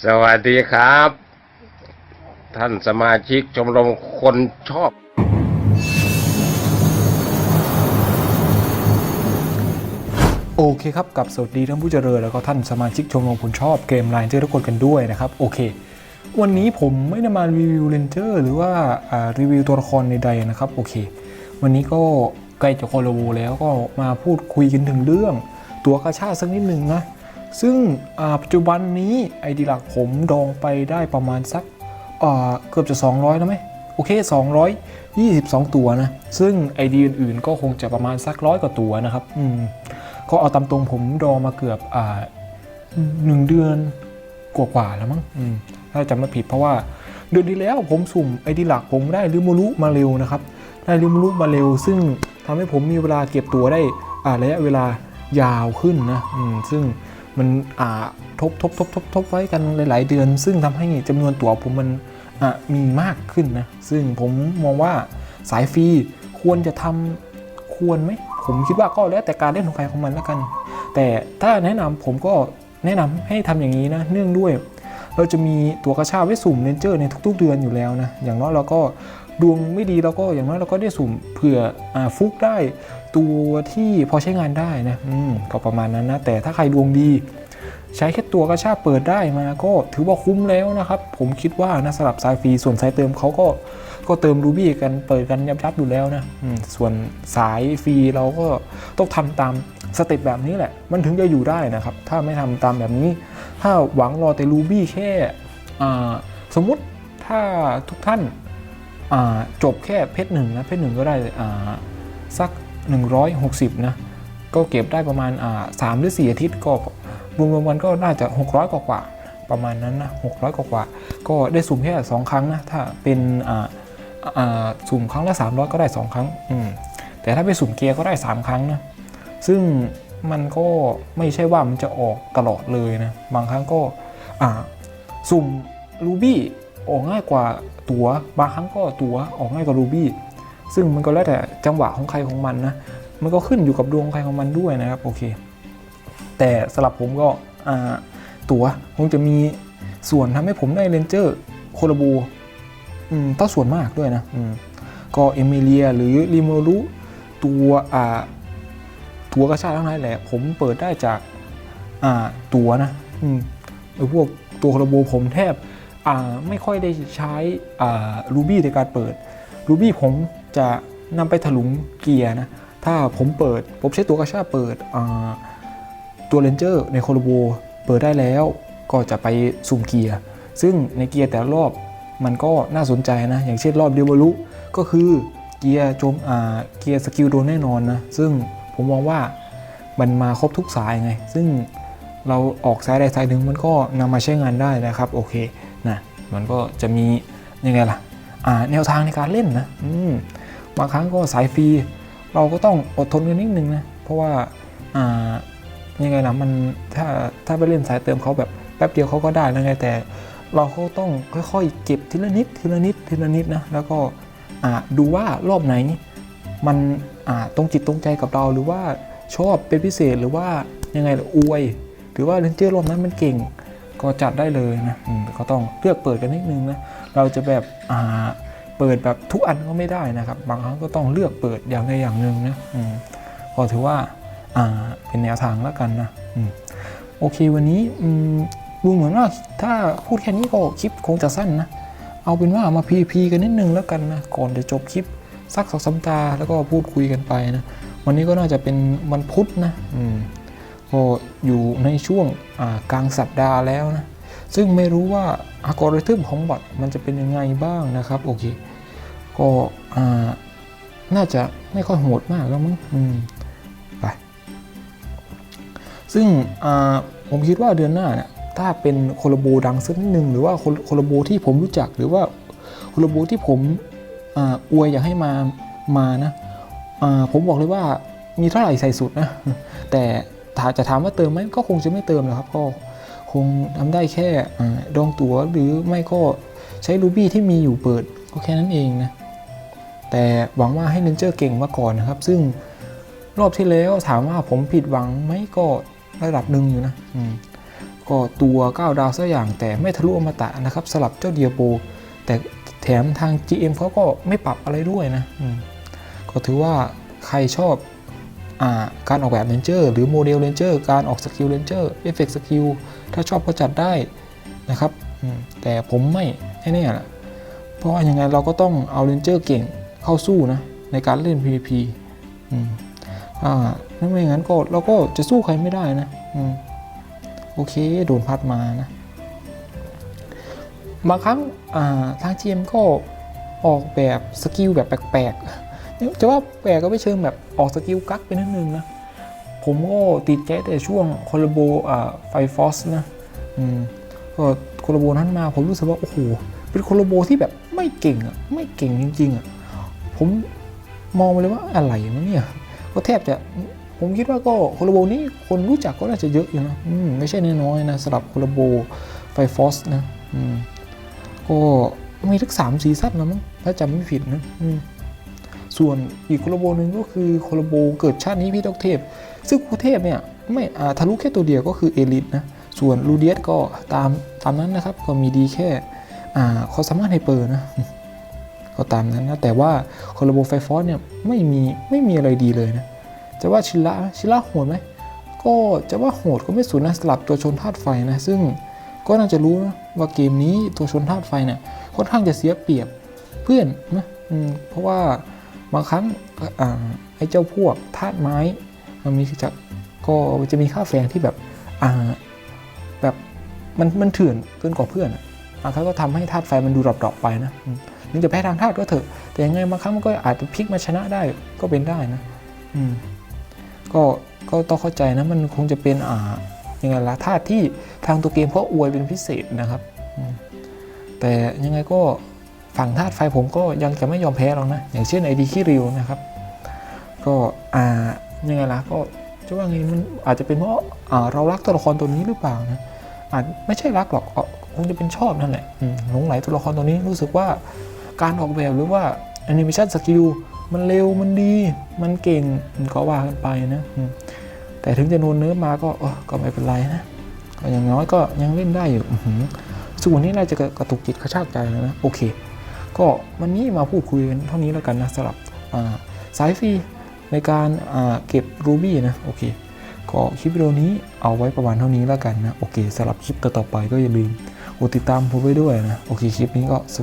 สวัสดีครับ ท่านสมาชิกชมรมคนชอบ โอเคครับกับสวัสดีท่านผู้เจริญแล้วก็ท่านสมาชิกชมรมคุณชอบเกมไลน์เจอทุกคนกันด้วยนะครับ โอเค วันนี้ผมไม่ได้มารีวิวเลนเจอร์หรือว่าารีวิวตัวละครใดๆนะครับ โอเค วันนี้ก็ใกล้จะคโลโวแล้วก็มาพูดคุยกันถึงเรื่อง ตัวกระชาสักนิดหนึ่งนะ ซึ่งปัจจุบันนี้ไอดีหลักผมดองไปได้ประมาณสักเกือบจะ 200 แล้วไหมโอเค 222 ตัวนะ ซึ่งไอดีอื่นๆ ก็คงจะประมาณสักร้อยกว่าตัวนะครับอืมก็เอาตามตรงผมดองมาเกือบอ่าหนึ่งเดือนกว่าๆแล้วมั้งถ้าจำไม่ผิดเพราะว่าเดือนที่แล้วผมสุ่มไอดีหลักผมได้ริมูรุมาเร็วนะครับ ได้ริมูรุมาเร็ว ซึ่งทำให้ผมมีเวลาเก็บตัวได้อ่าระยะเวลายาวขึ้นนะอืมซึ่ง มันอ่าทบทบทบทบทบไว้กันหลาย ๆ เดือน ซึ่งทำให้จำนวนตั๋วผมมันอะมีมากขึ้นนะ ซึ่งผมมองว่าสายฟรีควรจะทำควรไหมผมคิดว่าก็แล้วแต่การเล่นของใครของมันแล้วกัน แต่ถ้าแนะนำผมก็แนะนำให้ทำอย่างนี้นะ เนื่องด้วย เราจะมีตัวกระชาไว้สุ่มเลนเจอร์ในทุก ๆ เดือนอยู่แล้วนะ อย่างน้อยเราก็ดวงไม่ดีเราก็อย่างน้อยเราก็ได้สุ่มเผื่ออฟุกได้ ตัวที่พอใช้งานได้นะอืมก็ประมาณนั้นนะ แต่ถ้าใครดวงดี ใช้แค่ตัวกระชาเปิดได้มาก็ถือว่าคุ้มแล้วนะครับ ผมคิดว่านะสำหรับสายฟรีส่วนสายเติมเขาก็ก็เติมรูบี้กันเปิดกันยับยับอยู่แล้วนะอืมส่วนสายฟรีเราก็ต้องทำตามสเต็ปแบบนี้แหละ มันถึงจะอยู่ได้นะครับ ถ้าไม่ทำตามแบบนี้ ถ้าหวังรอแต่รูบี้แค่อ่าสมมติถ้าทุกท่านอ่าจบแค่เพชรหนึ่งนะเพชรหนึ่งก็ได้อ่าสัก 160 นะ ก็เก็บได้ประมาณอ่าสามหรือ 4 อาทิตย์ก็รวมๆวันก็น่าจะ 600กว่ากว่าๆประมาณนั้นนะ600กว่ากว่าๆก็ได้สุ่มแค่2ครั้งนะ ถ้าเป็นอ่าอ่าสุ่มครั้งละ 300 ก็ได้ 2 ครั้งอืมแต่ถ้าไปสุ่มเกียร์ก็ได้ 3 ครั้งนะ ซึ่งมันก็ไม่ใช่ว่ามันจะออกตลอดเลยนะ บางครั้งก็อ่าสุ่มรูบี้ออกง่ายกว่าตัวบางครั้งก็ตัวออกง่ายกว่ารูบี้ ซึ่งมันก็แล้วแต่จังหวะของใครของมันนะ มันก็ขึ้นอยู่กับดวงใครของมันด้วยนะครับโอเค แต่สำหรับผมก็ตัวคงจะมีส่วนทำให้ผมได้เรนเจอร์โคโลบูต้องส่วนมากด้วยนะก็เอมิเลียหรือริโมรุตัวตัวกระชากทั้งหลายแหละ ผมเปิดได้จากาตัวนะไอ้พวกตัวโคโลบูผมแทบไม่ค่อยได้ใช้รูบี้ในการเปิดรูบี้ผม จะนำไปถลุงเกียร์นะ ถ้าผมเปิด ผมใช้ตัวกระชาเปิดตัวเลนเจอร์ในโคโลโบเปิดได้แล้วก็จะไปสุ่มเกียร์ ซึ่งในเกียร์แต่ละรอบมันก็น่าสนใจนะ อย่างเช่นรอบเดียวบรุก็คือเกียร์โจมอาเกียร์สกิลโดนแน่นอนนะ ซึ่งผมมองว่ามันมาครบทุกสายไง ซึ่งเราออกสายใดสายหนึ่งมันก็นำมาใช้งานได้นะครับ โอเคนะมันก็จะมียังไงล่ะอาแนวทางในการเล่นนะ อืม บางครั้งก็สายฟรี เราก็ต้องอดทนกันนิดนึงนะ เพราะว่าอ่ายังไงนะมันถ้าถ้าไปเล่นสายเติมเขาแบบแป๊บเดียวเขาก็ได้แล้วไงแต่เราก็ต้องค่อยๆ เก็บทีละนิดทีละนิดทีละนิดนะแล้วก็อ่าดูว่ารอบไหนมันอ่าตรงจิตตรงใจกับเราหรือว่าชอบเป็นพิเศษหรือว่ายังไงอวย หรือว่าเลนเจอร์รอบนั้นมันเก่งก็จัดได้เลยนะก็ต้องเลือกเปิดกันนิดนึงนะเราจะแบบอ่า เปิดแบบทุกอันก็ไม่ได้นะครับ บางครั้งก็ต้องเลือกเปิดอย่างใดอย่างหนึ่งนะอืมก็ถือว่าาเป็นแนวทางแล้วกันนะอโอเควันนี้ดูเหมือนว่าถ้าพูดแค่นี้ก็คลิปคงจะสั้นนะ เอาเป็นว่ามาพีพีกันนิดนึงแล้วกันนะ ก่อนจะจบคลิปสักสองสามตาแล้วก็พูดคุยกันไปนะ วันนี้ก็น่าจะเป็นวันพุธนะอืมก็อยู่ในช่วงกลางสัปดาห์แล้วนะ ซึ่งไม่รู้ว่าอัลกอริทึมของบอทมันจะเป็นยังไงบ้างนะครับ โอเค ก็อ่าน่าจะไม่ค่อยโหดมากแล้วมั้งอืมไปซึ่งอ่าผมคิดว่าเดือนหน้าเนี่ยถ้าเป็นโคลาโบดังสักนิดนึงหรือว่าโคลโคลาโบที่ผมรู้จักหรือว่าโคลาโบที่ผมอ่าอวยอยากให้มามานะอ่าผมบอกเลยว่ามีเท่าไหร่ใส่สุดนะ แต่ถ้าจะถามว่าเติมไหมก็คงจะไม่เติมหรอกครับก็คงทำได้แค่อ่าดองตั๋วหรือไม่ก็ใช้รูบี้ที่มีอยู่เปิดก็แค่นั้นเองนะ แต่หวังว่าให้เนนเจอร์เก่งมาก่อนนะครับ ซึ่งรอบที่แล้วถามว่าผมผิดหวังไหมก็ระดับหนึ่งอยู่นะก็ตัว9ดาวซะอย่างแต่ไม่ทะลุอมตะนะครับสลับเจ้าเดียโป แต่แถมทาง GM เขาก็ไม่ปรับอะไรด้วยนะก็ถือว่าใครชอบอการออกแบบเลนเจอร์หรือโมเดลเลนเจอร์การออกสกิลเลนเจอร์เอฟเฟกต์สกิลถ้าชอบก็จัดได้นะครับแต่ผมไม่แน่ๆล่ะเพราะว่ายังไงเราก็ต้องเอาเลนเจอร์เก่ง เข้าสู้นะในการเล่น PVP อืมอ่าถ้าไม่อย่างนั้นก็เราก็จะสู้ใครไม่ได้นะอืมโอเคโดนพัดมานะ บางครั้งอ่าทาง GM ก็ออกแบบสกิลแบบแปลกๆจะว่าแปลกก็ไม่เชิงแบบออกสกิลกักไปนิดนึงนะ ผมก็ติดใจแต่ช่วงคอลโบอ่าไฟฟอสนะอืมก็คอลโบนั้นมาผมรู้สึกว่า โอ้โห เป็นคอลโบที่แบบไม่เก่งอะ ไม่เก่งจริงๆอะ ผมมองไปเลยว่าอะไรนเนี่ยก็แทบจะผมคิดว่าก็คอลโบนี้คนรู้จักก็น่าจะเยอะอยู่นะมไม่ใช่น้อยๆนะสำหรับคอลโบไฟฟอสนะก็มีทั้งสามซีซั่นนะมั้งถ้าจำไม่ผิดนะส่วนอีกโคลโบหนึ่งก็คือโคลโบเกิดชาตินี้พี่ดอกเทพ ซึ่งคูเทพเนี่ยไม่อาทะลุแค่ตัวเดียวก็คือเอลิทนะส่วนลูเดียสก็ตามตามนั้นนะครับ ก็มีดีแค่อ่าเขามสามารถให้เปิดนะ ก็ตามนั้นนะแต่ว่าโคลโบไฟฟอสเนี่ยไม่มีไม่มีอะไรดีเลยนะจะว่าชิระชิระโหดไหมก็จะว่าโหดก็ไม่สุดนะสลับตัวชนธาตุไฟนะซึ่งก็น่าจะรู้นะว่าเกมนี้ตัวชนธาตุไฟเนี่ยค่อนข้างจะเสียเปรียบเพื่อนนะเพราะว่าบางครั้งอไอ้เจ้าพวกธาตุไม้มันมีจะก็จะมีค่าแฝงที่แบบแบบมันมันเถื่อนเกินกว่าเพื่อนอะบางครั้งก็ทำให้ธาตุไฟมันดูดรอปๆไปนะ ถึงจะแพ้ทางธาตุก็เถอะ แต่ยังไงบางครั้งมันก็อาจจะพลิกมาชนะได้ก็เป็นได้นะ อืม ก็ก็ต้องเข้าใจนะมันคงจะเป็นอ่ายังไงล่ะธาตุที่ทางตัวเกมเขาอวยเป็นพิเศษนะครับ แต่ยังไงก็ฝั่งธาตุไฟผมก็ยังจะไม่ยอมแพ้หรอกนะ อย่างเช่นไอดีคิริวนะครับ ก็อ่ายังไงล่ะก็จะว่าไงมันอาจจะเป็นเพราะอ่าเรารักตัวละครตัวนี้หรือเปล่านะอาจไม่ใช่รักหรอกคงจะเป็นชอบนั่นแหละอืมหลงไหลตัวละครตัวนี้รู้สึกว่า การออกแบบหรือว่าแอนิเมชันสกิลมันเร็วมันดี มันเก่งมันก็ว่ากันไปนะแต่ถึงจะโดนเนื้อมาก็เออก็ไม่เป็นไรนะก็อย่างน้อยก็ยังเล่นได้อยู่ส่วนนี้น่าจะกระตุกจิตกระชากใจนะโอเค ก็วันนี้มาพูดคุยกันเท่านี้แล้วกันนะสำหรับสายฟรีในการเก็บรูบี้นะโอเคก็คลิปวิดีโอนี้เอาไว้ประมาณเท่านี้แล้วกันนะ โอเคสำหรับคลิปต่อๆไปก็อย่าลืมกดติดตามผมไว้ด้วยนะ โอเคคลิปนี้ก็สวัสดี